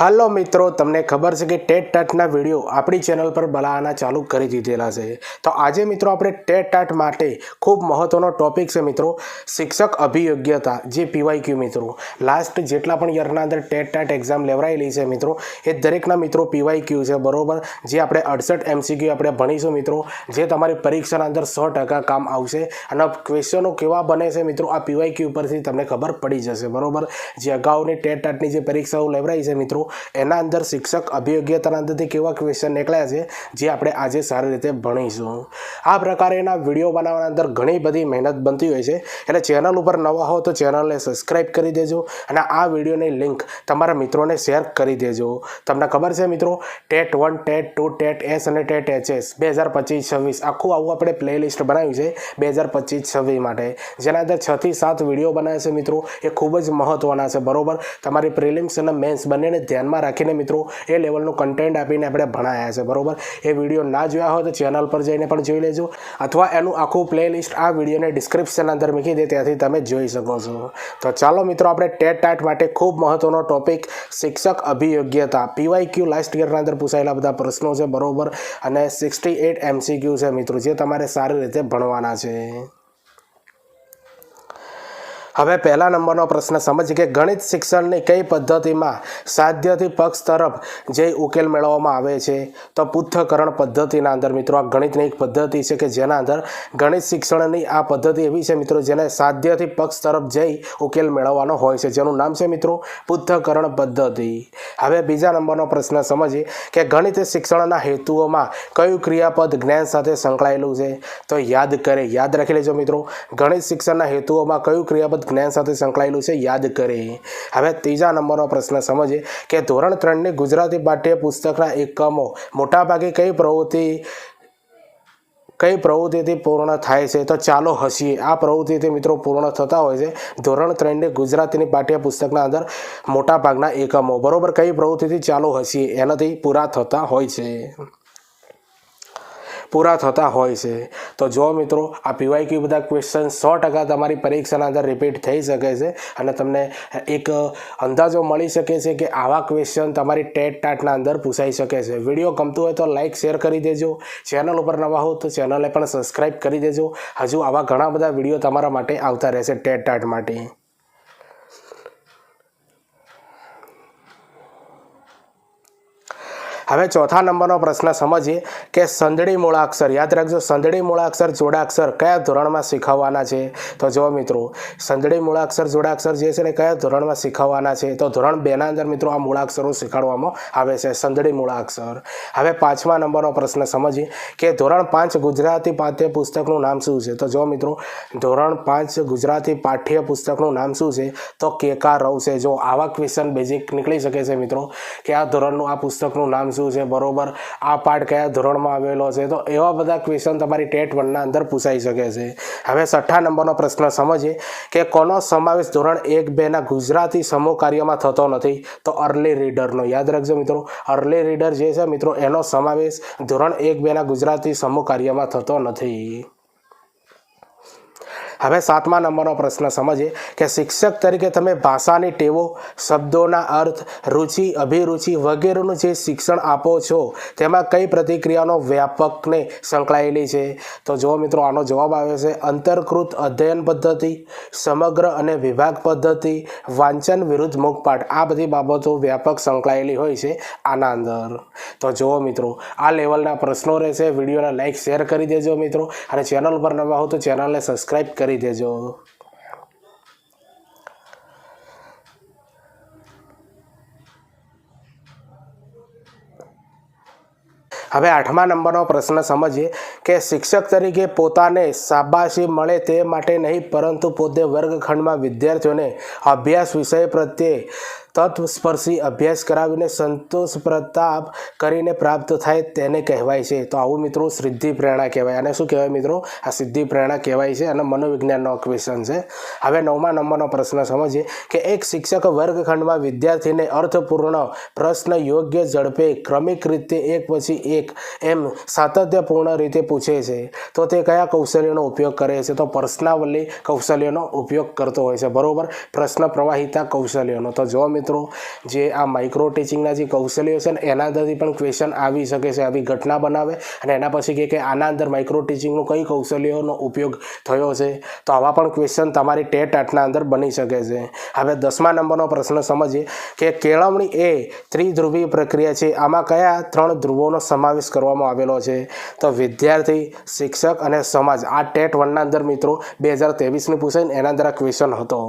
હાલો મિત્રો, તમને ખબર છે કે ટેટ ટાટના વીડિયો આપણી ચેનલ પર બલાવાના ચાલુ કરી દીધેલા છે. તો આજે મિત્રો આપણે ટેટ ટાટ માટે ખૂબ મહત્ત્વનો ટોપિક છે મિત્રો, શિક્ષક અભિયોગ્યતા, જે પીવાય ક્યુ મિત્રો. લાસ્ટ જેટલા પણ યરના અંદર ટેટ ટાટ એક્ઝામ લેવરાયેલી છે મિત્રો, એ દરેકના મિત્રો પીવાય ક્યુ છે, બરોબર? જે આપણે અડસઠ એમસીક્યુ આપણે ભણીશું મિત્રો, જે તમારી પરીક્ષાના અંદર સો ટકા કામ આવશે. અને ક્વેશ્ચનો કેવા બને છે મિત્રો, આ પીવાય ક્યુ પરથી તમને ખબર પડી જશે, બરોબર? જે અગાઉની ટેટ ટાટની જે પરીક્ષાઓ લેવરાઈ છે મિત્રો એના અંદર શિક્ષક અભિયોગ્યતાના અંદરથી કેવા ક્વેશ્ચન નીકળ્યા છે, જે આપણે આજે સારી રીતે ભણીશું. આ પ્રકારેના વીડિયો બનાવવાના અંદર ઘણી બધી મહેનત બનતી હોય છે. એટલે ચેનલ ઉપર નવા હો તો ચેનલને સબસ્ક્રાઈબ કરી દેજો અને આ વિડીયોની લિંક તમારા મિત્રોને શેર કરી દેજો. તમને ખબર છે મિત્રો, TET one, TET two, TET S અને ટેટ એચએસ બે હજાર પચીસ, છવ્વીસ, આખું આવું આપણે પ્લેલિસ્ટ બનાવ્યું છે બે હજાર પચીસ, છવ્વીસ માટે. જેના અંદર છથી સાત વીડિયો બનાવે છે મિત્રો, એ ખૂબ જ મહત્ત્વના છે, બરોબર? તમારી પ્રિલિમ્સ અને મેન્સ બંનેને ધ્યાનમાં રાખીને મિત્રો એ લેવલનું કન્ટેન્ટ આપીને આપણે ભણાયા છે, બરોબર? એ વીડિયો ના જોયા હોય તો ચેનલ પર જઈને પણ જોઈ લેજો, અથવા એનું આખું પ્લેલિસ્ટ આ વિડીયોને ડિસ્ક્રિપ્શન અંદર મૂકી દે, ત્યાંથી તમે જોઈ શકો છો. તો ચાલો મિત્રો, આપણે ટેટ ટાટ માટે ખૂબ મહત્ત્વનો ટોપિક શિક્ષક અભિયોગ્યતા. પીવાય ક્યુ લાસ્ટ યરના અંદર પૂછાયેલા બધા પ્રશ્નો છે, બરોબર? અને સિક્સટી એટ એમસીક્યુ છે મિત્રો, જે તમારે સારી રીતે ભણવાના છે. હવે પહેલા નંબરનો પ્રશ્ન સમજીએ કે ગણિત શિક્ષણની કઈ પદ્ધતિમાં સાધ્યથી પક્ષ તરફ જે ઉકેલ મેળવવામાં આવે છે? તો પુથ્થકરણ પદ્ધતિના અંદર મિત્રો આ ગણિતની એક પદ્ધતિ છે કે જેના અંદર ગણિત શિક્ષણની આ પદ્ધતિ એવી છે મિત્રો જેને સાધ્યથી પક્ષ તરફ જઈ ઉકેલ મેળવવાનો હોય છે. જેનું નામ છે મિત્રો પુથ્થકરણ પદ્ધતિ. હવે બીજા નંબરનો પ્રશ્ન સમજીએ કે ગણિત શિક્ષણના હેતુઓમાં કયું ક્રિયાપદ જ્ઞાન સાથે સંકળાયેલું છે? તો યાદ કરે, યાદ રાખી લેજો મિત્રો. ગણિત શિક્ષણના હેતુઓમાં કયું ક્રિયાપદ જ્ઞાન સાથે સંકળાયેલું છે, યાદ કરે. હવે ત્રીજા નંબરનો પ્રશ્ન સમજીએ કે ધોરણ ત્રણની ગુજરાતી પાઠ્ય પુસ્તકના એકમો મોટાભાગે કઈ પ્રવૃત્તિ, કઈ પ્રવૃત્તિથી પૂર્ણ થાય છે? તો ચાલો હસીએ. આ પ્રવૃત્તિથી મિત્રો પૂર્ણ થતા હોય છે. ધોરણ ત્રણની ગુજરાતીની પાઠ્ય પુસ્તકના અંદર મોટાભાગના એકમો. બરાબર, કઈ પ્રવૃત્તિથી ચાલો હસીએ? એનાથી પૂરા થતા હોય છે. પૂરા થતા હોય છે. તો જો મિત્રો, આ પીવાય ક્યુ બધા ક્વેશ્ચન સો ટકા તમારી પરીક્ષાના અંદર રિપીટ થઈ શકે છે અને તમને એક અંદાજો મળી શકે છે કે આવા ક્વેશ્ચન તમારી ટેટ ટાટના અંદર પૂછાઈ શકે છે. વીડિયો ગમતું હોય તો લાઇક શેર કરી દેજો. ચેનલ ઉપર નવા હો તો ચેનલને પણ સબસ્ક્રાઈબ કરી દેજો. હજુ આવા ઘણા બધા વીડિયો તમારા માટે આવતા રહેશે ટેટ ટાટ માટે. હવે ચોથા નંબરનો પ્રશ્ન સમજીએ કે સંદડી મૂળાક્ષર, યાદ રાખજો, સંદડી મૂળાક્ષર, જોડાક્ષર કયા ધોરણમાં શીખવવાના છે? તો જો મિત્રો, સંદડી મૂળાક્ષર, જોડાક્ષર જે છે ને કયા ધોરણમાં શીખવવાના છે? તો ધોરણ બેના અંદર મિત્રો આ મૂળાક્ષરો શીખવાડવામાં આવે છે, સંદડી મૂળાક્ષર. હવે પાંચમા નંબરનો પ્રશ્ન સમજીએ કે ધોરણ પાંચ ગુજરાતી પાઠ્ય પુસ્તકનું નામ શું છે? તો જો મિત્રો, ધોરણ પાંચ ગુજરાતી પાઠ્ય પુસ્તકનું નામ શું છે? તો કેકા રવ છે. જો આવા ક્વેશ્ચન બેઝિક નીકળી શકે છે મિત્રો, કે આ ધોરણનું આ પુસ્તકનું નામ શું છે? બરોબર. આ પાઠ કયા ધોરણમાં આવેલો છે? તો એવા બધા ક્વેશ્ચન તમારી ટેટ વનના અંદર પૂછાઈ શકે છે. હવે છઠ્ઠા નંબરનો પ્રશ્ન સમજીએ કે કોનો સમાવેશ ધોરણ એક બેના ગુજરાતી સમૂહ કાર્યમાં થતો નથી? તો અર્લી રીડરનો યાદ રાખજો મિત્રો. અર્લી રીડર જે છે મિત્રો, એનો સમાવેશ ધોરણ એક બેના ગુજરાતી સમૂહ કાર્યમાં થતો નથી. હવે સાતમા નંબરનો પ્રશ્ન સમજીએ કે શિક્ષક તરીકે તમે ભાષાની ટેવો, શબ્દોના અર્થ, રુચિ, અભિરુચિ વગેરેનું જે શિક્ષણ આપો છો, તેમાં કઈ પ્રતિક્રિયાનો વ્યાપકને સંકળાયેલી છે? તો જો મિત્રો, આનો જવાબ આવે છે અંતર્કૃત અધ્યયન પદ્ધતિ, સમગ્ર અને વિભાગ પદ્ધતિ, વાંચન વિરુદ્ધ મુખપાઠ. આ બધી બાબતો વ્યાપક સંકળાયેલી હોય છે આના અંદર. તો જુઓ મિત્રો, આ લેવલના પ્રશ્નો રહેશે. વિડીયોને લાઇક શેર કરી દેજો મિત્રો. અને ચેનલ પર નવા હો તો ચેનલને સબસ્ક્રાઈબ કરી દેજો. હવે આઠમા નંબરનો પ્રશ્ન સમજીએ કે શિક્ષક તરીકે પોતાને શાબાશી મળે તે માટે નહીં, પરંતુ પોતે વર્ગખંડમાં વિદ્યાર્થીઓને અભ્યાસ વિષય પ્રત્યે તત્વસ્પર્શી અભ્યાસ કરાવીને સંતોષ પ્રતાપ કરીને પ્રાપ્ત થાય તેને કહેવાય છે. તો આવું મિત્રો સિદ્ધિ પ્રેરણા કહેવાય. અને શું કહેવાય મિત્રો? આ સિદ્ધિ પ્રેરણા કહેવાય છે અને મનોવિજ્ઞાનનો ક્વેશ્ચન છે. હવે નવમા નંબરનો પ્રશ્ન સમજીએ કે એક શિક્ષક વર્ગખંડમાં વિદ્યાર્થીને અર્થપૂર્ણ પ્રશ્ન યોગ્ય ઝડપે, ક્રમિક રીતે એક પછી એક એમ સાતત્યપૂર્ણ રીતે પૂછે છે. તો તે કયા કૌશલ્યનો ઉપયોગ કરે છે? તો પ્રશ્નાવલી કૌશલ્યનો ઉપયોગ કરતો હોય છે. બરાબર? પ્રશ્ન પ્રવાહિતા કૌશલ્યનો. તો જો મિત્રો મિત્રો, જે આ માઇક્રો ટીચિંગના જે કૌશલ્યો છે ને, એના અંદરથી પણ ક્વેશ્ચન આવી શકે છે, આવી ઘટના બનાવે. અને એના પછી કહે કે આના અંદર માઇક્રો ટીચિંગનું કઈ કૌશલ્યોનો ઉપયોગ થયો છે. તો આવા પણ ક્વેશ્ચન તમારી ટેટ આટના અંદર બની શકે છે. હવે દસમા નંબરનો પ્રશ્ન સમજીએ કે કેળવણી એ ત્રિધ્રુવીય પ્રક્રિયા છે. આમાં કયા ત્રણ ધ્રુવોનો સમાવેશ કરવામાં આવેલો છે? તો વિદ્યાર્થી, શિક્ષક અને સમાજ. આ ટેટ વનના અંદર મિત્રો, બે હજાર ત્રેવીસની પૂછાય ને, એના અંદર આ ક્વેશ્ચન હતો.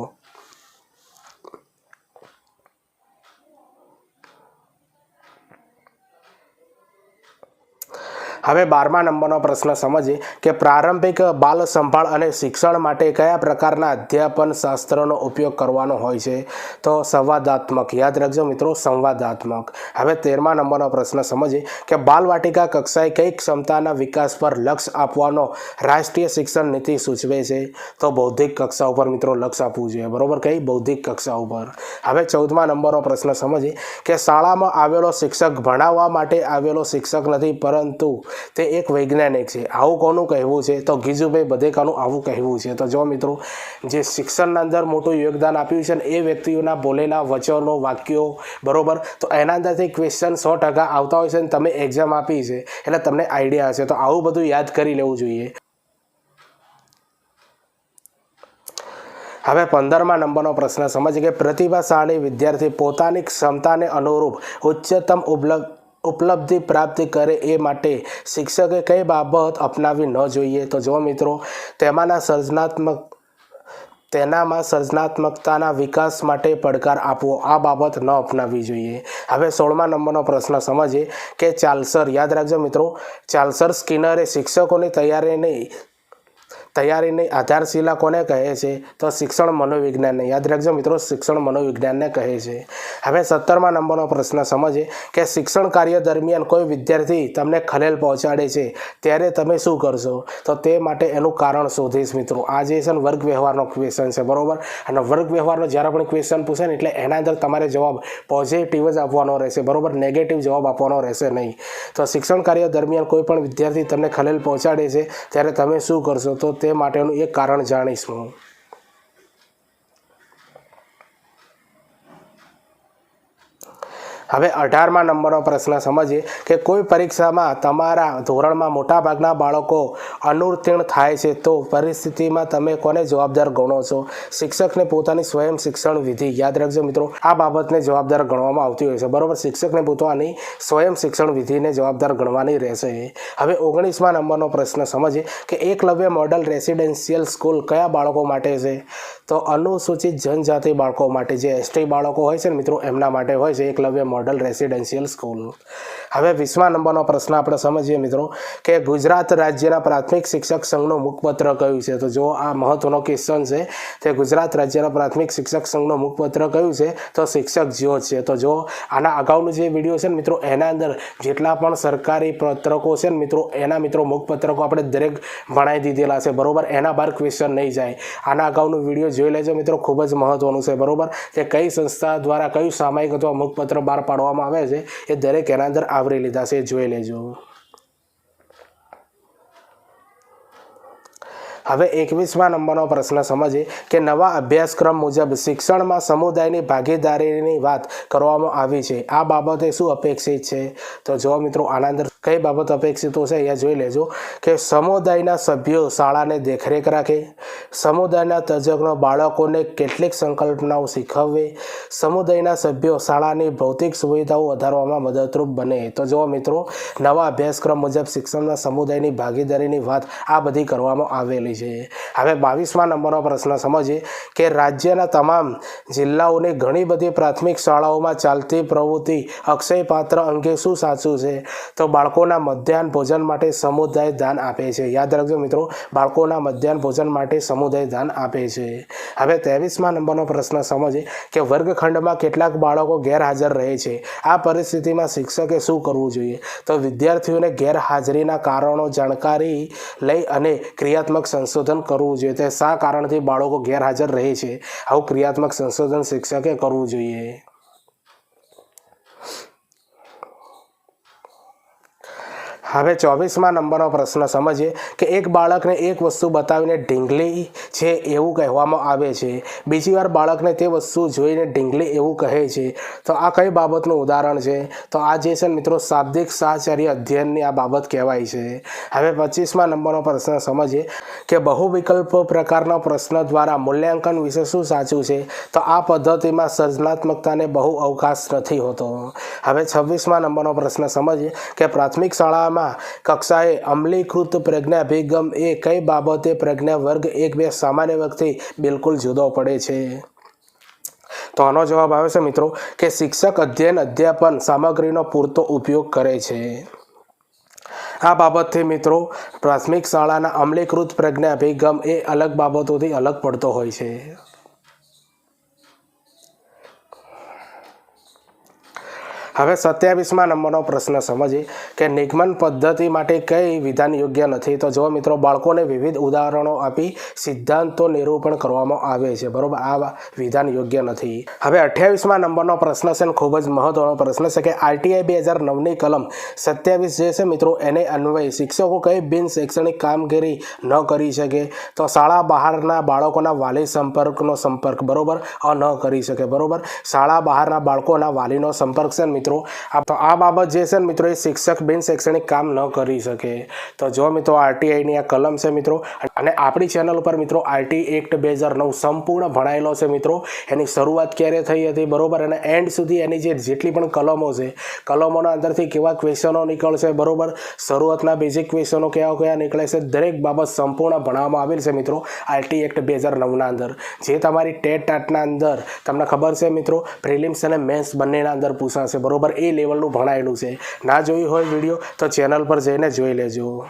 હવે બારમા નંબરનો પ્રશ્ન સમજીએ કે પ્રારંભિક બાલ સંભાળ અને શિક્ષણ માટે કયા પ્રકારના અધ્યાપન શાસ્ત્રનો ઉપયોગ કરવાનો હોય છે? તો સંવાદાત્મક. યાદ રાખજો મિત્રો, સંવાદાત્મક. હવે તેરમા નંબરનો પ્રશ્ન સમજીએ કે બાલવાટિકા કક્ષાએ કઈ ક્ષમતાના વિકાસ પર લક્ષ્ય આપવાનો રાષ્ટ્રીય શિક્ષણ નીતિ સૂચવે છે? તો બૌદ્ધિક કક્ષા ઉપર મિત્રો લક્ષ્ય આપવું જોઈએ. બરોબર કઈ બૌદ્ધિક કક્ષા ઉપર. હવે ચૌદમા નંબરનો પ્રશ્ન સમજીએ કે શાળામાં આવેલો શિક્ષક ભણાવવા માટે આવેલો શિક્ષક નથી, પરંતુ તે એક વૈજ્ઞાનિક છે. આવું કોનું કહેવું છે? તો ગીજુભાઈ બધેકાનું આવું કહેવું છે. તો જો મિત્રો, જે શિક્ષણના અંદર મોટું યોગદાન આપ્યું છે ને એ વ્યક્તિઓના બોલેલા વચનો, વાક્યો, બરોબર? તો એના અંદરથી ક્વેશ્ચન સો ટકા આવતા હોય છે ને તમે એક્ઝામ આપી છે. એટલે તમને આઈડિયા હશે. તો આવું બધું યાદ કરી લેવું જોઈએ. હવે પંદરમા નંબરનો પ્રશ્ન. સમજ કે પ્રતિભાશાળી વિદ્યાર્થી પોતાની ક્ષમતાને અનુરૂપ ઉચ્ચતમ ઉપલબ્ધ ઉપલબ્ધિ પ્રાપ્ત કરે એ માટે શિક્ષકે કઈ બાબત અપનાવી ન જોઈએ? તો જો મિત્રો, તેમાંના સર્જનાત્મક, તેનામાં સર્જનાત્મકતાના વિકાસ માટે પડકાર આપવો, આ બાબત ન અપનાવવી જોઈએ. હવે સોળમા નંબરનો પ્રશ્ન સમજીએ કે ચાલસર, યાદ રાખજો મિત્રો, ચાલસર સ્કિનરે શિક્ષકોની તૈયારીને તૈયારીની આધારશિલા કોને કહે છે? તો શિક્ષણ મનોવિજ્ઞાનને. યાદ રાખજો મિત્રો, શિક્ષણ મનોવિજ્ઞાનને કહે છે. હવે સત્તરમા નંબરનો પ્રશ્ન સમજે કે શિક્ષણ કાર્ય દરમિયાન કોઈ વિદ્યાર્થી તમને ખલેલ પહોંચાડે છે, ત્યારે તમે શું કરશો? તો તે માટે એનું કારણ શોધીશ મિત્રો. આ જે છે વર્ગ વ્યવહારનો ક્વેશ્ચન છે, બરાબર? અને વર્ગ વ્યવહારનો જ્યારે પણ ક્વેશ્ચન પૂછે ને, એટલે એના અંદર તમારે જવાબ પોઝિટિવ જ આપવાનો રહેશે, બરાબર? નેગેટિવ જવાબ આપવાનો રહેશે નહીં. તો શિક્ષણ કાર્ય દરમિયાન કોઈ પણ વિદ્યાર્થી તમને ખલેલ પહોંચાડે છે, ત્યારે તમે શું કરશો? તો તે માટેનું એક કારણ જાણીશ હું. હવે અઢારમાં નંબરનો પ્રશ્ન સમજીએ કે કોઈ પરીક્ષામાં તમારા ધોરણમાં મોટાભાગના બાળકો અનુત્તીર્ણ થાય છે, તો પરિસ્થિતિમાં તમે કોને જવાબદાર ગણો છો? શિક્ષકને પોતાની સ્વયં શિક્ષણ વિધિ યાદ રાખજો મિત્રો. આ બાબતને જવાબદાર ગણવામાં આવતી હોય છે. બરાબર? શિક્ષકને પોતાની સ્વયં શિક્ષણ વિધિને જવાબદાર ગણવાની રહેશે. હવે ઓગણીસમા નંબરનો પ્રશ્ન, સમજીએ કે એકલવ્ય મોડલ રેસિડેન્શિયલ સ્કૂલ કયા બાળકો માટે છે? તો અનુસૂચિત જનજાતિ બાળકો માટે જે એસટી બાળકો હોય છે ને મિત્રો, એમના માટે હોય છે એકલવ્ય મોડલ રેસિડેન્શિયલ સ્કૂલ. હવે વીસમા નંબરનો પ્રશ્ન આપણે સમજીએ મિત્રો, કે ગુજરાત રાજ્યના પ્રાથમિક શિક્ષક સંઘનું મુખપત્ર કયું છે? તો જો આ મહત્વનો ક્વેશ્ચન છે. તે ગુજરાત રાજ્યના પ્રાથમિક શિક્ષક સંઘનું મુખપત્ર કયું છે? તો શિક્ષક જ્યોત છે. તો જો આના અગાઉનું જે વીડિયો છે ને મિત્રો, એના અંદર જેટલા પણ સરકારી પત્રકો છે ને મિત્રો, એના મિત્રો મુખપત્રકો આપણે દરેક ભણાવી દીધેલા છે. બરાબર? એના બહાર ક્વેશ્ચન નહીં જાય. આના અગાઉનું વીડિયો જોઈ લેજો મિત્રો, ખૂબ જ મહત્વનું છે. બરોબર? કે કઈ સંસ્થા દ્વારા કયું સામાયિક અથવા મુખપત્ર બહાર પાડવામાં આવે છે? એ દરેક એના અંદર આવરી લીધા છે. જોઈ લેજો. હવે એકવીસમા નંબરનો પ્રશ્ન સમજીએ કે નવા અભ્યાસક્રમ મુજબ શિક્ષણમાં સમુદાયની ભાગીદારીની વાત કરવામાં આવી છે. આ બાબતે શું અપેક્ષિત છે? તો જો મિત્રો આના અંદર કઈ બાબત અપેક્ષિત છે? અહીંયા જોઈ લેજો કે સમુદાયના સભ્યો શાળાને દેખરેખ રાખે, સમુદાયના તજજ્ઞો બાળકોને કેટલીક સંકલ્પનાઓ શીખવવે સમુદાયના સભ્યો શાળાની ભૌતિક સુવિધાઓ વધારવામાં મદદરૂપ બને. તો જો મિત્રો, નવા અભ્યાસક્રમ મુજબ શિક્ષણના સમુદાયની ભાગીદારીની વાત આ બધી કરવામાં આવેલી છે. હવે બાવીસમા નંબરનો પ્રશ્ન સમજીએ કે રાજ્યના તમામ જિલ્લાઓની ઘણી બધી પ્રાથમિક શાળાઓમાં ચાલતી પ્રવૃત્તિ અક્ષય પાત્ર અંગે શું સાચું છે? તો બાળકોના મધ્યાહન ભોજન માટે સમુદાય દાન આપે છે. યાદ રાખજો મિત્રો, બાળકોના મધ્યાહન ભોજન માટે સમુદાય દાન આપે છે. હવે ત્રેવીસમા નંબરનો પ્રશ્ન સમજીએ કે વર્ગખંડમાં કેટલાક બાળકો ગેરહાજર રહે છે. આ પરિસ્થિતિમાં શિક્ષકે શું કરવું જોઈએ? તો વિદ્યાર્થીઓને ગેરહાજરીના કારણો જાણકારી લઈ અને ક્રિયાત્મક સંશોધન કરવું જોઈએ. તે શા કારણથી બાળકો ગેરહાજર રહે છે? આવું ક્રિયાત્મક સંશોધન શિક્ષકે કરવું જોઈએ. હવે ચોવીસમાં નંબરનો પ્રશ્ન સમજીએ કે એક બાળકને એક વસ્તુ બતાવીને ઢીંગલી છે એવું કહેવામાં આવે છે. બીજી વાર બાળકને તે વસ્તુ જોઈને ઢીંગલી એવું કહે છે. તો આ કઈ બાબતનું ઉદાહરણ છે? તો આ જે છે મિત્રો શાબ્દિક સાહચર્ય અધ્યયનની આ બાબત કહેવાય છે. હવે પચીસમાં નંબરનો પ્રશ્ન સમજીએ કે બહુ વિકલ્પ પ્રકારનો પ્રશ્ન દ્વારા મૂલ્યાંકન વિશે શું સાચું છે? તો આ પદ્ધતિમાં સર્જનાત્મકતાને બહુ અવકાશ નથી હોતો. હવે છવ્વીસમાં નંબરનો પ્રશ્ન સમજીએ કે પ્રાથમિક શાળામાં કક્ષાએ અમલીકૃત પ્રજ્ઞા અભિગમ એ કઈ બાબતે પ્રજ્ઞા વર્ગ એક બે સામાન્ય વ્યક્તિ બિલકુલ જુદો પડે છે? તો આનો જવાબ આવે છે મિત્રો કે શિક્ષક અધ્યયન, અધ્યાપન સામગ્રીનો પૂરતો ઉપયોગ કરે છે. આ બાબતથી મિત્રો પ્રાથમિક શાળાના અમલીકૃત પ્રજ્ઞા અભિગમ એ અલગ બાબતોથી અલગ પડતો હોય છે. હવે સત્યાવીસમાં નંબરનો પ્રશ્ન સમજીએ કે નિગમન પદ્ધતિ માટે કઈ વિધાન યોગ્ય નથી? તો જો મિત્રો, બાળકોને વિવિધ ઉદાહરણો આપી સિદ્ધાંતો નિરૂપણ કરવામાં આવે છે. બરાબર, આ વિધાન યોગ્ય નથી. હવે અઠ્યાવીસમાં નંબરનો પ્રશ્ન છે ખૂબ જ મહત્વનો પ્રશ્ન છે કે આરટીઆઈ બે હજાર નવની કલમ સત્યાવીસ જે છે મિત્રો, એને અન્વયે શિક્ષકો કઈ બિન શૈક્ષણિક કામગીરી ન કરી શકે? તો શાળા બહારના બાળકોના વાલી સંપર્કનો સંપર્ક, બરોબર? ન કરી શકે, બરાબર? શાળા બહારના બાળકોના વાલીનો સંપર્ક છે ને મિત્રો. તો આ બાબત જે છે મિત્રો, એ શિક્ષક બિન શૈક્ષણિક કામ ન કરી શકે. તો જો મિત્રો, આરટીઆઈની આ કલમ છે મિત્રો, અને આપણી ચેનલ ઉપર મિત્રો, આરટી એક્ટ બે હજાર નવ સંપૂર્ણ ભણાયેલો છે મિત્રો. એની શરૂઆત ક્યારે થઈ હતી, બરોબર? અને એન્ડ સુધી એની જે જેટલી પણ કલમો છે, કલમોના અંદરથી કેવા ક્વેશ્ચનો નીકળશે, બરોબર? શરૂઆતના બેઝિક ક્વેશ્ચનો કયા કયા નીકળે છે, દરેક બાબત સંપૂર્ણ ભણાવવામાં આવેલ છે મિત્રો, આરટી એક્ટ બે હજાર નવના અંદર. જે તમારી ટેટ ટાટના અંદર, તમને ખબર છે મિત્રો, પ્રિલિમ્સ અને મેન્સ બંનેના અંદર પૂછાશે, બરોબર? એ લેવલનું ભણાયેલું છે. ના જોયું હોય વીડિયો તો ચેનલ પર જઈને જોઈ લેજો.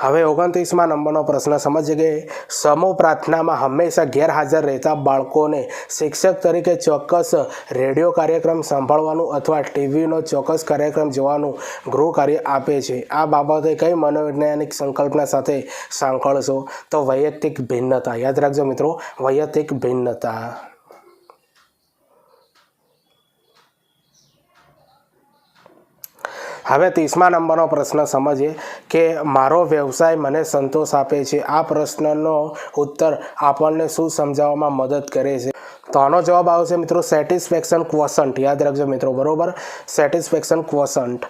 હવે ઓગણત્રીસમાં નંબરનો પ્રશ્ન સમજી કે સમૂહ પ્રાર્થનામાં હંમેશા ગેરહાજર રહેતા બાળકોને શિક્ષક તરીકે ચોક્કસ રેડિયો કાર્યક્રમ સાંભળવાનું અથવા ટીવીનો ચોક્કસ કાર્યક્રમ જોવાનું ગૃહ કાર્ય આપે છે. આ બાબતે કઈ મનોવૈજ્ઞાનિક સંકલ્પના સાથે સાંકળશો? તો વૈયક્તિક ભિન્નતા. યાદ રાખજો મિત્રો, વૈયક્તિક ભિન્નતા. હવે ત્રીસમા નંબરનો પ્રશ્ન સમજીએ કે મારો વ્યવસાય મને સંતોષ આપે છે. આ પ્રશ્નનો ઉત્તર આપણને શું સમજાવવામાં મદદ કરે છે? તો આનો જવાબ આવશે મિત્રો સેટિસ્ફેક્શન ક્વોસન્ટ યાદ રાખજો મિત્રો, બરોબર? સેટિસ્ફેક્શન ક્વોસન્ટ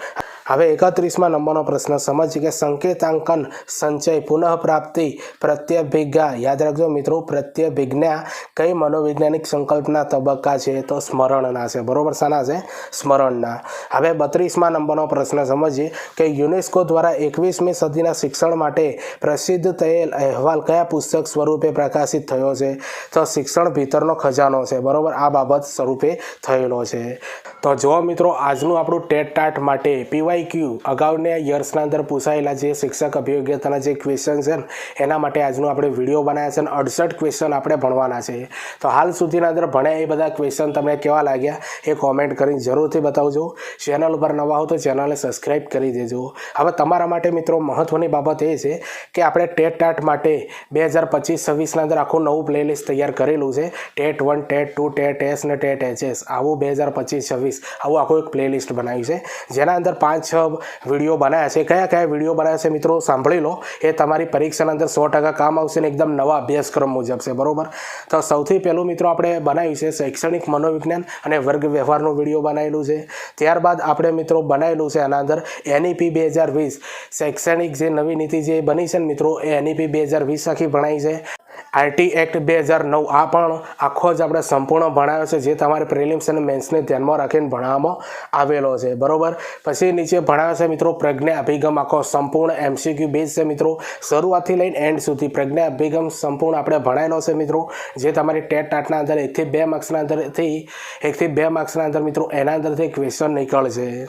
હવે એકત્રીસમાં નંબરનો પ્રશ્ન. સમજીએ કે સંકેતાંકન સંચય પુનઃપ્રાપ્તિ પ્રત્યભિજ્ઞા. યાદ રાખજો મિત્રો, પ્રત્યભિજ્ઞા કઈ મનોવૈજ્ઞાનિક સંકલ્પના તબક્કા છે તો સ્મરણના છે. બરોબર શાના છે? સ્મરણના. હવે બત્રીસમાં નંબરનો પ્રશ્ન. સમજીએ કે યુનેસ્કો દ્વારા એકવીસમી સદીના શિક્ષણ માટે પ્રસિદ્ધ થયેલ અહેવાલ કયા પુસ્તક સ્વરૂપે પ્રકાશિત થયો છે? તો શિક્ષણ ભીતરનો ખજાનો છે. બરોબર, આ બાબત સ્વરૂપે થયેલો છે. તો જો મિત્રો, આજનું આપણું ટેટ ટાટ માટે પીવાય ક્યુ અગાઉને યર્સના અંદર પૂછાયેલા જે શિક્ષક અભિયોગ્યતાના જે ક્વેશ્ચન છે એના માટે આજનું આપણે વીડિયો બનાવ્યા છે અને અડસઠ ક્વેશ્ચન આપણે ભણવાના છે. તો હાલ સુધીના અંદર ભણ્યા એ બધા ક્વેશ્ચન તમને કેવા લાગ્યા એ કોમેન્ટ કરીને જરૂરથી બતાવજો. ચેનલ ઉપર નવા હો તો ચેનલને સબસ્ક્રાઈબ કરી દેજો. હવે તમારા માટે મિત્રો મહત્ત્વની બાબત એ છે કે આપણે ટેટ ટાટ માટે બે હજાર પચીસ છવ્વીસના અંદર આખું નવું પ્લેલિસ્ટ તૈયાર કરેલું છે. TET one, TET two, TET S ને ટેટ એચએસ આવું બે હજાર પચીસ છવ્વીસ આવું આખું એક પ્લેલિસ્ટ બનાવ્યું છે. જેના અંદર પાંચ છ વીડિયો બનાવ્યા છે. કયા કયા વીડિયો બનાવ્યા છે મિત્રો? સાંભળી લો. એ તમારી પરીક્ષાના અંદર સો ટકા કામ આવશે ને એકદમ નવા અભ્યાસક્રમ મુજબ છે. બરોબર? તો સૌથી પહેલું મિત્રો આપણે બનાવ્યું છે શૈક્ષણિક મનોવિજ્ઞાન અને વર્ગ વ્યવહારનું વીડિયો બનાવેલું છે. ત્યારબાદ આપણે મિત્રો બનાવેલું છે આના અંદર એનઈપી બે હજાર વીસ. શૈક્ષણિક જે નવી નીતિ જે બની છે ને મિત્રો, એ એનઈપી બે હજાર વીસ આખી ભણાઈ છે. આરટી એક્ટ બે હજાર નવ, આ પણ આખો જ આપણે સંપૂર્ણ ભણાવ્યો છે, જે તમારે પ્રિલિમ્સ અને મેન્સને ધ્યાનમાં રાખીને ભણાવવામાં આવેલો છે. બરોબર? પછી નીચે ભણાવે છે મિત્રો, પ્રજ્ઞા અભિગમ, આખો સંપૂર્ણ એમસીક્યુ બેઝ છે મિત્રો. શરૂઆતથી લઈને એન્ડ સુધી પ્રજ્ઞા અભિગમ સંપૂર્ણ આપણે ભણાયેલો છે મિત્રો. જે તમારી ટેટ ટાટના અંદર એકથી બે માર્ક્સના અંદરથી એકથી બે માર્ક્સના અંદર મિત્રો, એના અંદરથી ક્વેશ્ચન નીકળશે.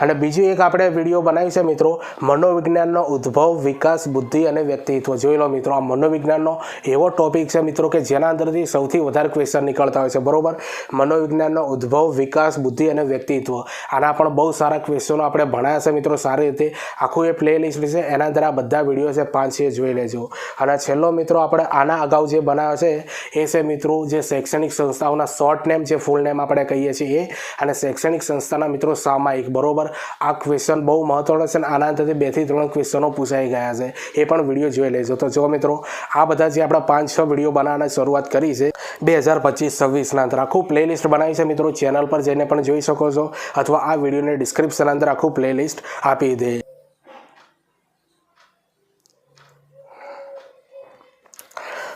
અને બીજું એક આપણે વીડિયો બનાવી છે મિત્રો, મનોવિજ્ઞાનનો ઉદ્ભવ, વિકાસ, બુદ્ધિ અને વ્યક્તિત્વ. જોઈ લો મિત્રો, આ મનોવિજ્ઞાનનો એવો ટોપિક છે મિત્રો કે જેના અંદરથી સૌથી વધારે ક્વેશ્ચન નીકળતા હોય છે. બરોબર? મનોવિજ્ઞાનનો ઉદ્ભવ, વિકાસ, બુદ્ધિ અને વ્યક્તિત્વ. આના પણ બહુ સારા ક્વેશ્ચનો આપણે ભણાયા છે મિત્રો, સારી રીતે. આખું એ પ્લે લિસ્ટ છે, એના અંદર આ બધા વીડિયો છે પાંચ છે જોઈ લેજો. અને છેલ્લો મિત્રો આપણે આના અગાઉ જે બનાવ્યો છે, એ છે મિત્રો જે શૈક્ષણિક સંસ્થાઓના શોર્ટ નેમ જે ફૂલ નેમ આપણે કહીએ છીએ એ. અને શૈક્ષણિક સંસ્થાના મિત્રો સામાયિક. બરોબર? બરોબર આ ક્વેશ્ચન બહુ મહત્વનો છે અને આના અંતરથી બેથી ત્રણ ક્વેશ્ચનો પૂછાઈ ગયા છે. એ પણ વીડિયો જોઈ લેજો. તો જો મિત્રો, આ બધા જે આપણા પાંચ છ વીડિયો બનાવવાની શરૂઆત કરી છે, બે હજાર પચીસ છવ્વીસના અંદર આખું પ્લેલિસ્ટ બનાવી છે. મિત્રો ચેનલ પર જઈને પણ જોઈ શકો છો. અથવા આ વિડીયોને ડિસ્ક્રિપ્શન અંદર આખું પ્લેલિસ્ટ આપી દે.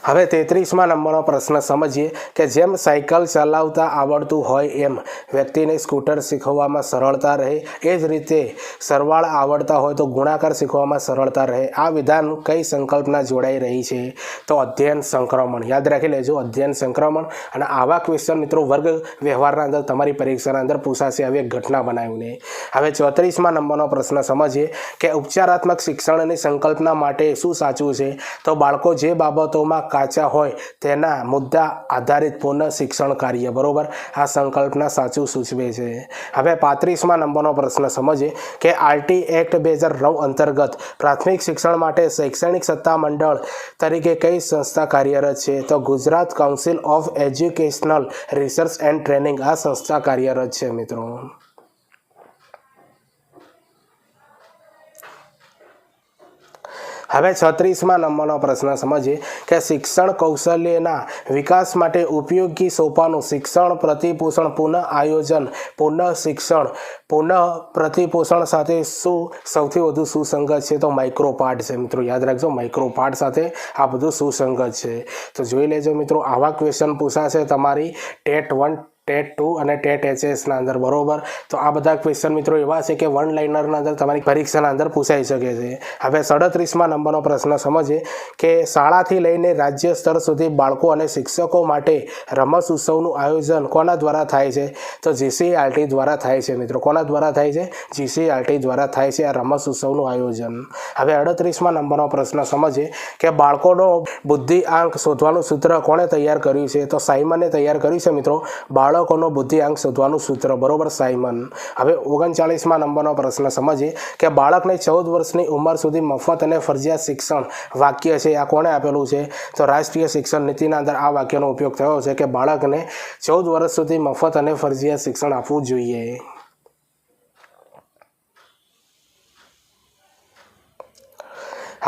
હવે તેત્રીસમાં નંબરનો પ્રશ્ન સમજીએ કે જેમ સાયકલ ચલાવતા આવડતું હોય એમ વ્યક્તિને સ્કૂટર શીખવવામાં સરળતા રહે, એ જ રીતે સરવાળ આવડતા હોય તો ગુણાકાર શીખવામાં સરળતા રહે. આ વિધાન કઈ સંકલ્પના જોડાઈ રહી છે? તો અધ્યયન સંક્રમણ. યાદ રાખી લેજો, અધ્યયન સંક્રમણ અને આવા ક્વેશ્ચન મિત્રો વર્ગ વ્યવહારના અંદર તમારી પરીક્ષાના અંદર પૂછાશે આવી એક ઘટના બનાવીને. હવે ચોત્રીસમાં નંબરનો પ્રશ્ન સમજીએ કે ઉપચારાત્મક શિક્ષણની સંકલ્પના માટે શું સાચું છે? તો બાળકો જે બાબતોમાં કાચા હોય તેના મુદ્દા આધારિત પૂર્ણ શિક્ષણ કાર્ય, બરોબર? આ સંકલ્પના સાચું સૂચવે છે. હવે પાંત્રીસમાં નંબરનો પ્રશ્ન સમજીએ કે આરટી એક્ટ બે હજાર નવ અંતર્ગત પ્રાથમિક શિક્ષણ માટે શૈક્ષણિક સત્તા મંડળ તરીકે કઈ સંસ્થા કાર્યરત છે? તો Gujarat council of educational research and training આ સંસ્થા કાર્યરત છે, મિત્રો. હવે છત્રીસમાં નંબરનો પ્રશ્ન સમજીએ કે શિક્ષણ કૌશલ્યના વિકાસ માટે ઉપયોગી સોંપાનું શિક્ષણ પ્રતિપોષણ પુનઃ આયોજન, પુનઃ શિક્ષણ, પુનઃ પ્રતિપોષણ સાથે શું સૌથી વધુ સુસંગત છે? તો માઇક્રો પાર્ટ છે મિત્રો, યાદ રાખજો માઇક્રો પાર્ટ સાથે આ બધું સુસંગત છે. તો જોઈ લેજો મિત્રો, આવા ક્વેશ્ચન પૂછાશે તમારી ટેટ વન ટેટ ટુ અને ટેટ એચએસના અંદર, બરોબર? તો આ બધા ક્વેશ્ચન મિત્રો એવા છે કે વન લાઇનરના અંદર તમારી પરીક્ષાના અંદર પૂછાઈ શકે છે. હવે સડત્રીસમાં નંબરનો પ્રશ્ન સમજીએ કે શાળાથી લઈને રાજ્ય સ્તર સુધી બાળકો અને શિક્ષકો માટે રમત ઉત્સવનું આયોજન કોના દ્વારા થાય છે? તો જીસીઆરટી દ્વારા થાય છે મિત્રો. કોના દ્વારા થાય છે? જીસીઆરટી દ્વારા થાય છે આ રમત ઉત્સવનું આયોજન. હવે અડત્રીસમાં નંબરનો પ્રશ્ન સમજીએ કે બાળકોનો બુદ્ધિ આંક શોધવાનું સૂત્ર કોણે તૈયાર કર્યું છે? તો સાયમને તૈયાર કર્યું છે મિત્રો. બાળક બાળકોનો બુદ્ધિઆંક શોધવાનું સૂત્ર. બરોબર સાયમન હવે ઓગણચાળીસમાં નંબરનો પ્રશ્ન. સમજીએ કે બાળકને ચૌદ વર્ષની ઉંમર સુધી મફત અને ફરજિયાત શિક્ષણ વાક્ય છે. આ કોણે આપેલું છે? તો રાષ્ટ્રીય શિક્ષણ નીતિના અંદર આ વાક્યનો ઉપયોગ થયો છે કે બાળકને ચૌદ વર્ષ સુધી મફત અને ફરજિયાત શિક્ષણ આપવું જોઈએ.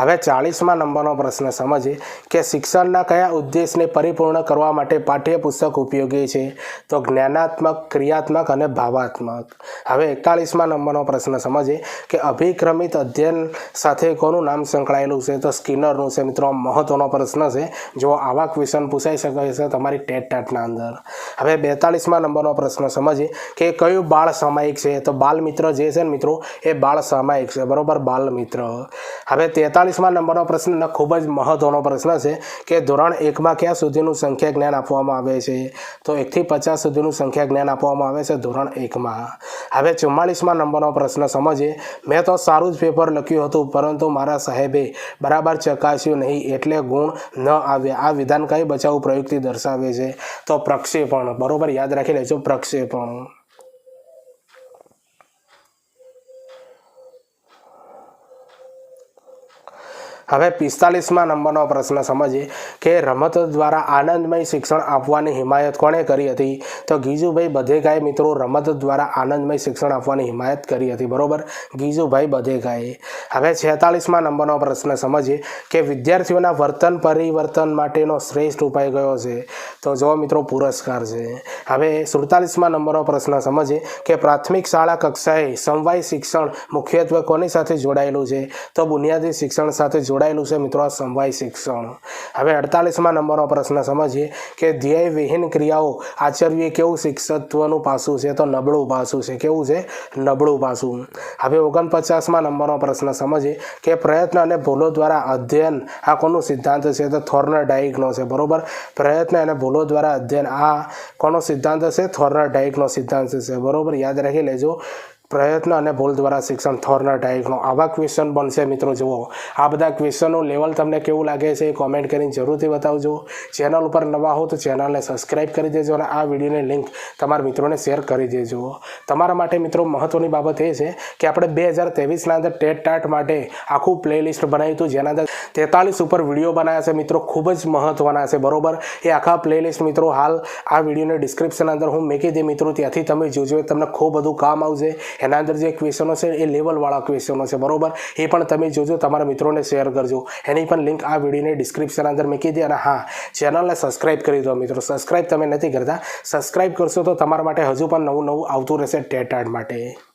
હવે ચાળીસમાં નંબરનો પ્રશ્ન સમજીએ કે શિક્ષણના કયા ઉદ્દેશને પરિપૂર્ણ કરવા માટે પાઠ્યપુસ્તક ઉપયોગી છે? તો જ્ઞાનાત્મક, ક્રિયાત્મક અને ભાવાત્મક. હવે એકતાળીસમાં નંબરનો પ્રશ્ન સમજીએ કે અભિક્રમિત અધ્યયન સાથે કોનું નામ સંકળાયેલું છે? તો સ્કિનરનું છે મિત્રો, મહત્વનો પ્રશ્ન છે. જો આવા ક્વેશ્ચન પૂછાઈ શકે છે તમારી ટેટ ટાટના અંદર. હવે બેતાળીસમાં નંબરનો પ્રશ્ન સમજીએ કે કયું બાળ સામાયિક છે? તો બાલ મિત્ર જે છે ને મિત્રો, એ બાળ સામાયિક છે. બરાબર બાલ મિત્ર હવે તેતાળીસમાં નંબરનો પ્રશ્ન ખૂબ જ મહત્વનો પ્રશ્ન છે કે ધોરણ એકમાં ક્યાં સુધીનું સંખ્યા જ્ઞાન આપવામાં આવે છે? તો એકથી પચાસ સુધીનું સંખ્યા જ્ઞાન આપવામાં આવે છે ધોરણ એકમાં. હવે ચુમ્માળીસમાં નંબરનો પ્રશ્ન સમજીએ. મેં તો સારું જ પેપર લખ્યું હતું, પરંતુ મારા સાહેબે બરાબર ચકાસ્યું નહીં એટલે ગુણ ન આવ્યા. આ વિધાન કઈ બચાવ પ્રયુક્તિ દર્શાવે છે? તો પ્રક્ષેપણ. બરોબર યાદ રાખી લેજો, પ્રક્ષેપણ. હવે પિસ્તાલીસમાં નંબરનો પ્રશ્ન સમજીએ કે રમત દ્વારા આનંદમય શિક્ષણ આપવાની હિમાયત કોણે કરી હતી? તો ગીજુભાઈ બધેગાએ મિત્રો રમત દ્વારા આનંદમય શિક્ષણ આપવાની હિમાયત કરી હતી, બરોબર? ગીજુભાઈ બધેગાએ. હવે છેતાલીસમાં નંબરનો પ્રશ્ન સમજીએ કે વિદ્યાર્થીઓના વર્તન પરિવર્તન માટેનો શ્રેષ્ઠ ઉપાય કયો છે? તો જો મિત્રો, પુરસ્કાર છે. હવે સુડતાલીસમાં નંબરનો પ્રશ્ન સમજીએ કે પ્રાથમિક શાળા કક્ષાએ સમવાય શિક્ષણ મુખ્યત્વે કોની સાથે જોડાયેલું છે? તો બુનિયાદી શિક્ષણ સાથે જોડાયેલું જોડાયેલું છે મિત્રો આ સમવાય શિક્ષણ. હવે અડતાલીસમાં નંબરનો પ્રશ્ન સમજીએ કે ધ્યેય વિહીન ક્રિયાઓ આચરવી કેવું શિક્ષકત્વનું પાસું છે? તો નબળું પાસું છે. કેવું છે? નબળું પાસું. હવે ઓગણપચાસમાં નંબરનો પ્રશ્ન સમજીએ કે પ્રયત્ન અને ભૂલો દ્વારા અધ્યયન આ કોનો સિદ્ધાંત છે? તો થોર્નર ડાયકનો છે. બરોબર? પ્રયત્ન અને ભૂલો દ્વારા અધ્યયન આ કોનો સિદ્ધાંત છે? થોર્નર ડાયકનો સિદ્ધાંત છે. બરોબર? યાદ રાખી લેજો. પ્રયત્ન અને ભૂલ દ્વારા શિક્ષણ થોર્નર ડાયકનો આવા ક્વેશ્ચન બનશે મિત્રો. જુઓ, આ બધા ક્વેશ્ચનનું લેવલ તમને કેવું લાગે છે એ કોમેન્ટ કરીને જરૂરથી બતાવજો. ચેનલ ઉપર નવા હો તો ચેનલને સબસ્ક્રાઈબ કરી દેજો અને આ વિડીયોની લિંક તમારા મિત્રોને શેર કરી દેજો. તમારા માટે મિત્રો મહત્ત્વની બાબત એ છે કે આપણે બે હજાર ત્રેવીસના અંદર ટેટ ટાટ માટે આખું પ્લેલિસ્ટ બનાવ્યું હતું. જેના અંદર તેતાલીસ ઉપર વીડિયો બનાવ્યા છે. મિત્રો, ખૂબ જ મહત્ત્વના છે. બરોબર? એ આખા પ્લેલિસ્ટ મિત્રો હાલ આ વિડીયોની ડિસ્ક્રિપ્શન અંદર હું મૂકી દે મિત્રો, ત્યાંથી તમે જોજો. તમને ખૂબ બધું કામ આવશે. એના અંદર જે ક્વેશ્ચનો છે, એ લેવલવાળા ક્વેશ્ચનો છે, બરોબર? એ પણ તમે જોજો, તમારા મિત્રોને શેર કરજો. એની પણ લિંક આ વિડીયોની ડિસ્ક્રિપ્શન અંદર મૂકી દે અને હા ચેનલને સબસ્ક્રાઈબ કરી દો મિત્રો. સબસ્ક્રાઇબ તમે નથી કરતા સબસ્ક્રાઇબ કરશો તો તમારા માટે હજુ પણ નવું નવું આવતું રહેશે ટેટ ટાટ માટે.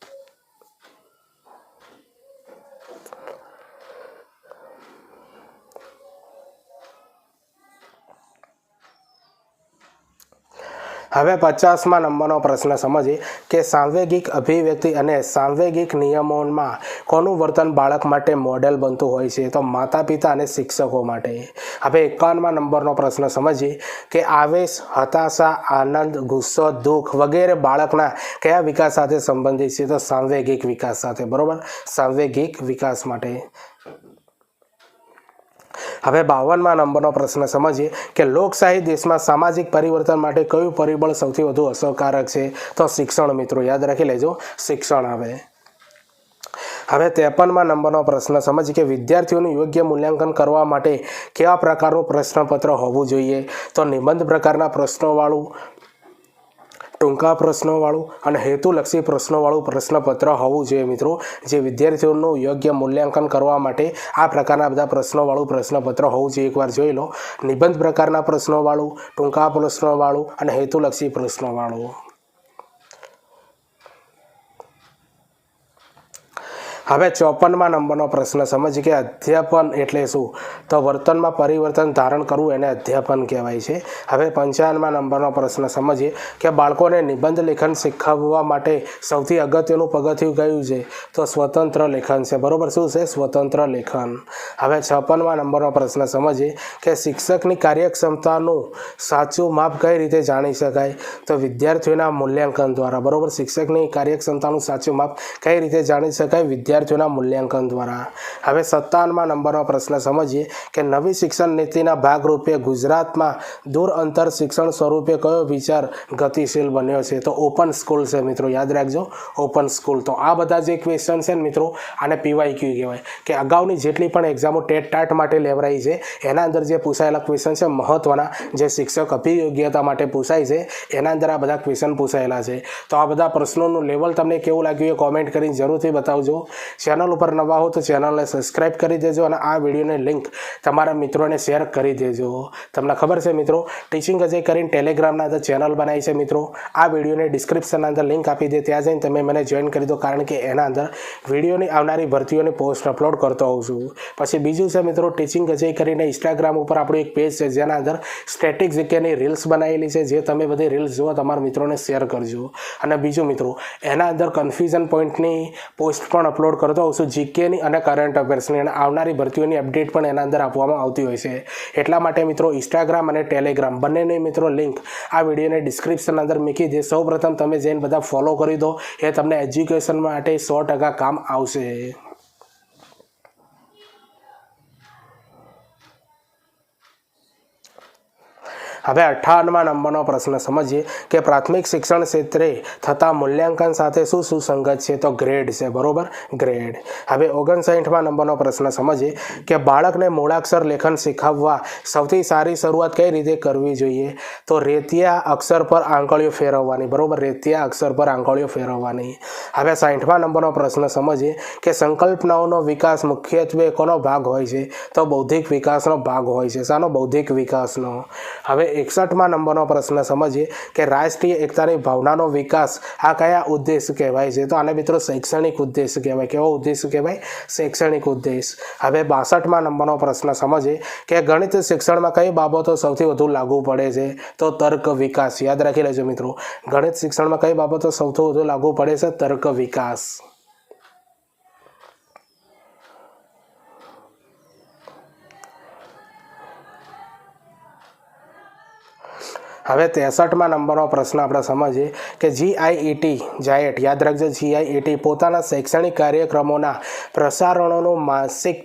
હવે પચાસમાં નંબરનો પ્રશ્ન સમજીએ કે સાંવેગિક અભિવ્યક્તિ અને સાંવેગિક નિયમોમાં કોનું વર્તન બાળક માટે મોડેલ બનતું હોય છે? તો માતા પિતા અને શિક્ષકો માટે. હવે એકાવનમાં નંબરનો પ્રશ્ન સમજીએ કે આવેશ, હતાશા, આનંદ, ગુસ્સો, દુઃખ વગેરે બાળકના કયા વિકાસ સાથે સંબંધિત છે? તો સાંવેગિક વિકાસ સાથે, બરાબર? સાંવેગિક વિકાસ માટે. હવે બાવનમાં નંબરનો પ્રશ્ન સમજીએ કે લોકશાહી દેશમાં સામાજિક પરિવર્તન માટે કયું પરિબળ સૌથી વધુ અસરકારક છે? તો શિક્ષણ મિત્રો, યાદ રાખી લેજો, શિક્ષણ આવે. હવે ત્રેપનમાં નંબરનો પ્રશ્ન સમજીએ કે વિદ્યાર્થીઓનું યોગ્ય મૂલ્યાંકન કરવા માટે કેવા પ્રકારનું પ્રશ્નપત્ર હોવું જોઈએ? તો નિબંધ પ્રકારના પ્રશ્નોવાળું ટૂંકા પ્રશ્નોવાળું અને હેતુલક્ષી પ્રશ્નોવાળું પ્રશ્નપત્ર હોવું જોઈએ મિત્રો. જે વિદ્યાર્થીઓનું યોગ્ય મૂલ્યાંકન કરવા માટે આ પ્રકારના બધા પ્રશ્નોવાળું પ્રશ્નપત્ર હોવું જોઈએ. એકવાર જોઈ લો. નિબંધ પ્રકારના પ્રશ્નોવાળું, ટૂંકા પ્રશ્નોવાળું અને હેતુલક્ષી પ્રશ્નોવાળું. હવે ચોપનમાં નંબરનો પ્રશ્ન. સમજીએ કે અધ્યાપન એટલે શું? તો વર્તનમાં પરિવર્તન ધારણ કરવું એને અધ્યાપન કહેવાય છે. હવે પંચાવનમાં નંબરનો પ્રશ્ન. સમજીએ કે બાળકોને નિબંધ લેખન શીખવવા માટે સૌથી અગત્યનું પગથિયું કયું છે? તો સ્વતંત્ર લેખન છે. બરોબર? શું છે? સ્વતંત્ર લેખન. હવે છપ્પનમાં નંબરનો પ્રશ્ન. સમજીએ કે શિક્ષકની કાર્યક્ષમતાનું સાચું માપ કઈ રીતે જાણી શકાય? તો વિદ્યાર્થીઓના મૂલ્યાંકન દ્વારા. બરાબર? શિક્ષકની કાર્યક્ષમતાનું સાચું માપ કઈ રીતે જાણી શકાય? વિદ્યાર્થીઓના મૂલ્યાંકન દ્વારા. હવે સત્તાવનમાં નંબરનો પ્રશ્ન સમજીએ કે નવી શિક્ષણ નીતિના ભાગરૂપે ગુજરાતમાં દૂર અંતર શિક્ષણ સ્વરૂપે કયો વિચાર ગતિશીલ બન્યો છે? તો ઓપન સ્કૂલ છે મિત્રો, યાદ રાખજો. Open school. તો આ બધા જે ક્વેશ્ચન છે મિત્રો, આને પીવાય ક્યુ કહેવાય? કે અગાઉની જેટલી પણ એક્ઝામો ટેટ ટાટ માટે લેવરાઈ છે, એના અંદર જે પૂછાયેલા ક્વેશ્ચન છે મહત્ત્વના જે શિક્ષક અભિયોગ્યતા માટે પૂછાય છે, એના અંદર આ બધા ક્વેશ્ચન પૂછાયેલા છે. તો આ બધા પ્રશ્નોનું લેવલ તમને કેવું લાગ્યું એ કોમેન્ટ કરીને જરૂરથી બતાવજો. ચેનલ ઉપર નવા હો તો ચેનલને સબસ્ક્રાઇબ કરી દેજો અને આ વિડીયોની લિંક તમારા મિત્રોને શેર કરી દેજો. તમને ખબર છે મિત્રો, ટીચિંગ અજય કરીને ટેલિગ્રામના અંદર ચેનલ બનાવી છે મિત્રો. આ વિડીયોને ડિસ્ક્રિપ્શનના અંદર લિંક આપી દે, ત્યાં જઈને તમે મને જોઈન કરી દો, કારણ કે એના અંદર વિડીયોની આવનારી ભરતીઓની પોસ્ટ અપલોડ કરતો હોઉં છું. પછી બીજું છે મિત્રો, ટીચિંગ અજય કરીને ઇન્સ્ટાગ્રામ ઉપર આપણું એક પેજ છે, જેના અંદર સ્ટેટિક જગ્યાની રીલ્સ બનાવેલી છે, જે તમે બધી રીલ્સ જુઓ, તમારા મિત્રોને શેર કરજો. અને બીજું મિત્રો, એના અંદર કન્ફ્યુઝન પોઈન્ટની પોસ્ટ પણ અપલોડ કરતો હોઉં છું જીકેની અને કરંટ અફેર્સની અને આવનારી ભરતીઓની અપડેટ પણ એના અંદર આપવામાં આવતી હોય છે. એટલા માટે મિત્રો ઇન્સ્ટાગ્રામ અને ટેલિગ્રામ બંનેની મિત્રો લિંક આ વિડીયોને ડિસ્ક્રિપ્શન અંદર મૂકી જે સૌપ્રથમ તમે જઈને બધા ફોલો કરી દો, એ તમને એજ્યુકેશન માટે સો ટકા કામ આવશે. હવે અઠ્ઠાવનમાં નંબરનો પ્રશ્ન સમજીએ કે પ્રાથમિક શિક્ષણ ક્ષેત્રે થતા મૂલ્યાંકન સાથે શું સુસંગત છે? તો ગ્રેડ છે, બરોબર? ગ્રેડ. હવે ઓગણસાઠમાં નંબરનો પ્રશ્ન સમજીએ કે બાળકને મૂળાક્ષર લેખન શીખવવા સૌથી સારી શરૂઆત કઈ રીતે કરવી જોઈએ? તો રેતિયા અક્ષર પર આંગળીઓ ફેરવવાની, બરોબર? રેતિયા અક્ષર પર આંગળીઓ ફેરવવાની. હવે સાઠમા નંબરનો પ્રશ્ન સમજીએ કે સંકલ્પનાઓનો વિકાસ મુખ્યત્વે કોનો ભાગ હોય છે? તો બૌદ્ધિક વિકાસનો ભાગ હોય છે. શાનો? બૌદ્ધિક વિકાસનો. હવે એકસઠમાં નંબરનો પ્રશ્ન સમજીએ કે રાષ્ટ્રીય એકતાની ભાવનાનો વિકાસ આ કયા ઉદ્દેશ કહેવાય છે? તો આને મિત્રો શૈક્ષણિક ઉદ્દેશ કહેવાય. કેવો ઉદ્દેશ કહેવાય? શૈક્ષણિક ઉદ્દેશ. હવે બાસઠમાં નંબરનો પ્રશ્ન સમજીએ કે ગણિત શિક્ષણમાં કઈ બાબતો સૌથી વધુ લાગુ પડે છે? તો તર્ક વિકાસ. યાદ રાખી લેજો મિત્રો. ગણિત શિક્ષણમાં કઈ બાબતો સૌથી વધુ લાગુ પડે છે? તર્ક વિકાસ. હવે ત્રેસઠમાં નંબરનો પ્રશ્ન આપણે સમજીએ કે જીઆઈઈટી જાયટ, યાદ રાખજો જીઆઈઈટી પોતાના શૈક્ષણિક કાર્યક્રમોના પ્રસારણોનું માસિક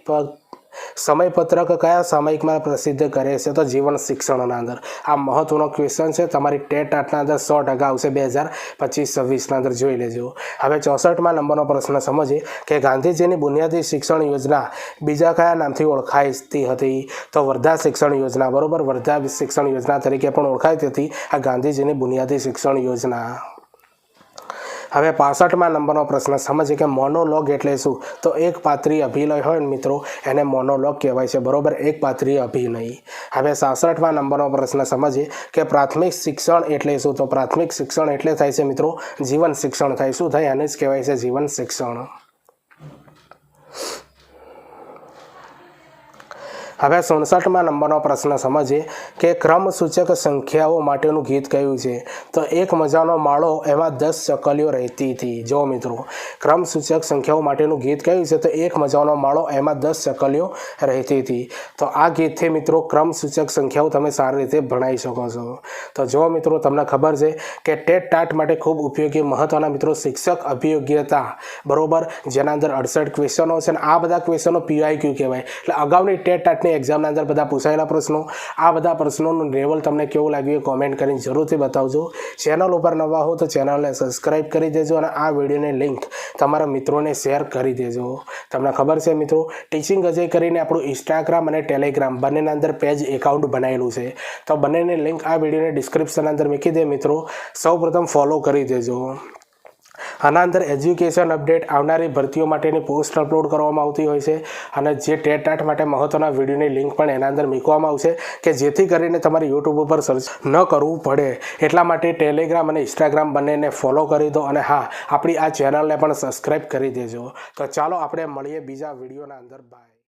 સમયપત્રક કયા સામયિકમાં પ્રસિદ્ધ કરે છે? તો જીવન શિક્ષણના અંદર. આ મહત્વનો ક્વેશ્ચન છે. તમારી ટેટ આટના અંદર સો ટકા આવશે બે હજાર પચીસ, છવ્વીસના અંદર જોઈ લેજો. હવે ચોસઠમાં નંબરનો પ્રશ્ન સમજીએ કે ગાંધીજીની બુનિયાદી શિક્ષણ યોજના બીજા કયા નામથી ઓળખાતી હતી? તો વર્ધા શિક્ષણ યોજના. બરોબર? વર્ધા શિક્ષણ યોજના તરીકે પણ ઓળખાતી હતી આ ગાંધીજીની બુનિયાદી શિક્ષણ યોજના. હવે પાસઠમાં નંબરનો પ્રશ્ન, સમજીએ કે મોનોલોગ એટલે શું? તો એક પાત્રી અભિનય હોય મિત્રો, એને મોનોલોગ કહેવાય છે, બરોબર? એક પાત્રી અભિનય. હવે સાસઠમાં નંબરનો પ્રશ્ન, સમજીએ કે પ્રાથમિક શિક્ષણ એટલે શું? તો પ્રાથમિક શિક્ષણ એટલે થાય છે મિત્રો, જીવન શિક્ષણ થાય. શું થાય? એને જ કહેવાય છે જીવન શિક્ષણ. હવે સુડસઠમાં નંબરનો પ્રશ્ન સમજીએ કે ક્રમસૂચક સંખ્યાઓ માટેનું ગીત કયું છે? તો એક મજાનો માળો એમાં દસ ચકલીઓ રહેતી હતી. જો મિત્રો, ક્રમસૂચક સંખ્યાઓ માટેનું ગીત કયું છે? તો એક મજાનો માળો એમાં દસ ચકલીઓ રહેતી હતી. તો આ ગીતથી મિત્રો ક્રમસૂચક સંખ્યાઓ તમે સારી રીતે ભણાવી શકો છો. તો જો મિત્રો, તમને ખબર છે કે ટેટ ટાટ માટે ખૂબ ઉપયોગી મહત્ત્વના મિત્રો શિક્ષક અભિયોગ્યતા, બરોબર? જેના અંદર અડસઠ ક્વેશ્ચનો છે અને આ બધા ક્વેશ્ચનો પીઆઈક્યુ કહેવાય. એટલે અગાઉની ટેટ ટાટની એક્ઝામના અંદર બધા પૂછાયેલા પ્રશ્નો. આ બધા પ્રશ્નોનું લેવલ તમને કેવું લાગ્યું એ કોમેન્ટ કરીને જરૂરથી બતાવજો. ચેનલ ઉપર નવા હો તો ચેનલને સબસ્ક્રાઈબ કરી દેજો અને આ વિડીયોની લિંક તમારા મિત્રોને શેર કરી દેજો. તમને ખબર છે મિત્રો ટીચિંગ અજય કરીને આપણું ઇન્સ્ટાગ્રામ અને ટેલિગ્રામ બંનેના અંદર પેજ એકાઉન્ટ બનાવેલું છે. તો બંનેની લિંક આ વિડીયોની ડિસ્ક્રિપ્શન અંદર મૂકી દે મિત્રો. સૌપ્રથમ ફોલો કરી દેજો. આના અંદર એજ્યુકેશન અપડેટ આવનારી ભરતીઓ માટેની પોસ્ટ અપલોડ કરવામાં આવતી હોય છે અને જે ટેટ ટાટ માટે મહત્ત્વના વિડીયોની લિંક પણ એના અંદર મૂકવામાં આવશે કે જેથી કરીને તમારે યુટ્યુબ ઉપર સર્ચ ન કરવું પડે. એટલા માટે ટેલિગ્રામ અને ઇન્સ્ટાગ્રામ બંનેને ફોલો કરી દો અને હા, આપણી આ ચેનલને પણ સબસ્ક્રાઈબ કરી દેજો. તો ચાલો આપણે મળીએ બીજા વિડીયોના અંદર. બાય